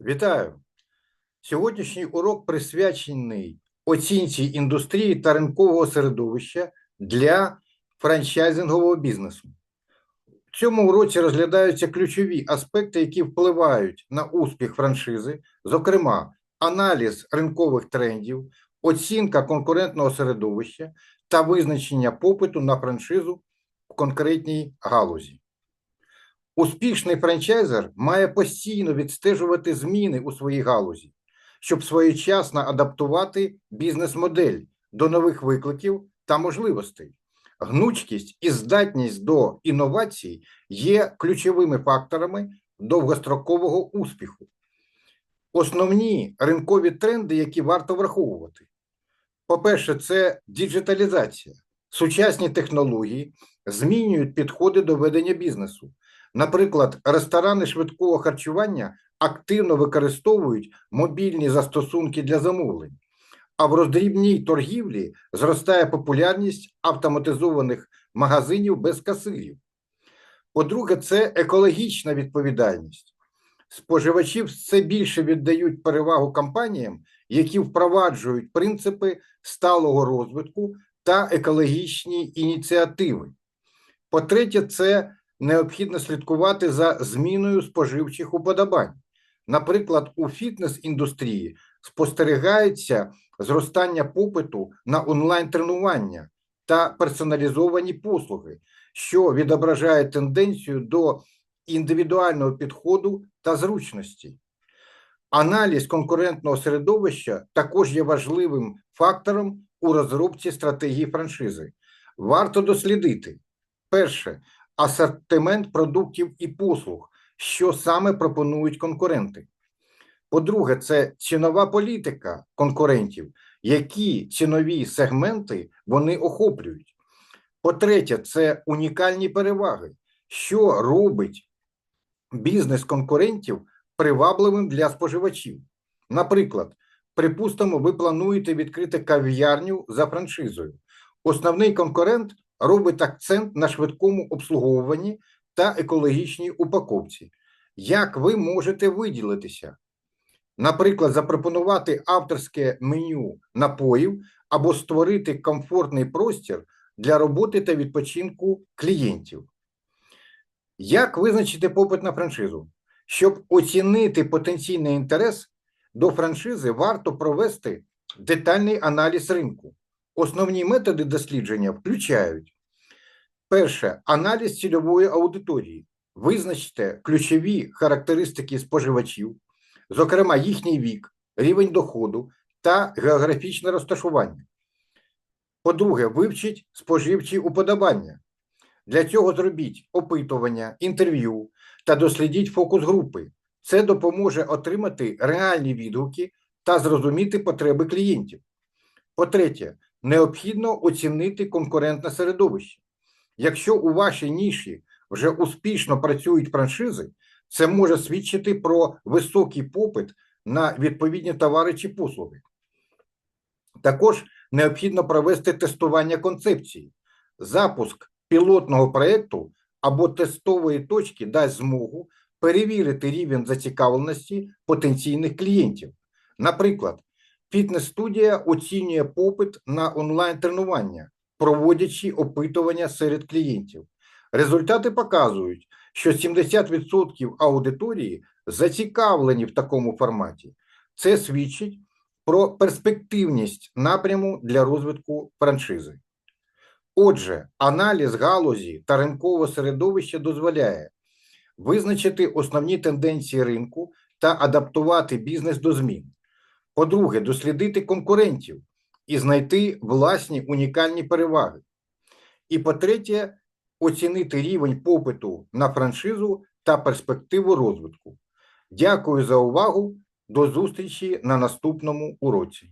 Вітаю! Сьогоднішній урок присвячений оцінці індустрії та ринкового середовища для франчайзингового бізнесу. В цьому уроці розглядаються ключові аспекти, які впливають на успіх франшизи, зокрема, аналіз ринкових трендів, оцінка конкурентного середовища та визначення попиту на франшизу в конкретній галузі. Успішний франчайзер має постійно відстежувати зміни у своїй галузі, щоб своєчасно адаптувати бізнес-модель до нових викликів та можливостей. Гнучкість і здатність до інновацій є ключовими факторами довгострокового успіху. Основні ринкові тренди, які варто враховувати. По-перше, це діджиталізація. Сучасні технології змінюють підходи до ведення бізнесу. Наприклад, ресторани швидкого харчування активно використовують мобільні застосунки для замовлень, а в роздрібній торгівлі зростає популярність автоматизованих магазинів без касирів. По-друге, це екологічна відповідальність. Споживачі все більше віддають перевагу компаніям, які впроваджують принципи сталого розвитку та екологічні ініціативи. По-третє, це необхідно слідкувати за зміною споживчих уподобань. Наприклад, у фітнес-індустрії спостерігається зростання попиту на онлайн-тренування та персоналізовані послуги, що відображає тенденцію до індивідуального підходу та зручності. Аналіз конкурентного середовища також є важливим фактором у розробці стратегії франшизи. Варто дослідити перше асортимент продуктів і послуг, що саме пропонують конкуренти. По-друге, це цінова політика конкурентів, які цінові сегменти вони охоплюють. По-третє, це унікальні переваги, що робить бізнес конкурентів привабливим для споживачів. Наприклад, припустимо, ви плануєте відкрити кав'ярню за франшизою. Основний конкурент робить акцент на швидкому обслуговуванні та екологічній упаковці. Як ви можете виділитися? Наприклад, запропонувати авторське меню напоїв або створити комфортний простір для роботи та відпочинку клієнтів. Як визначити попит на франшизу? Щоб оцінити потенційний інтерес до франшизи, варто провести детальний аналіз ринку. Основні методи дослідження включають перше аналіз цільової аудиторії. Визначте ключові характеристики споживачів, зокрема їхній вік, рівень доходу та географічне розташування. По-друге, вивчіть споживчі уподобання. Для цього зробіть опитування, інтерв'ю та дослідіть фокус групи. Це допоможе отримати реальні відгуки та зрозуміти потреби клієнтів. По-третє, необхідно оцінити конкурентне середовище. Якщо у вашій ніші вже успішно працюють франшизи, це може свідчити про високий попит на відповідні товари чи послуги. Також необхідно провести тестування концепції. Запуск пілотного проєкту або тестової точки дасть змогу перевірити рівень зацікавленості потенційних клієнтів. Наприклад, фітнес-студія оцінює попит на онлайн-тренування, проводячи опитування серед клієнтів. Результати показують, що 70% аудиторії зацікавлені в такому форматі. Це свідчить про перспективність напряму для розвитку франшизи. Отже, аналіз галузі та ринкового середовища дозволяє визначити основні тенденції ринку та адаптувати бізнес до змін. По-друге, дослідити конкурентів і знайти власні унікальні переваги. І по-третє, оцінити рівень попиту на франшизу та перспективу розвитку. Дякую за увагу. До зустрічі на наступному уроці.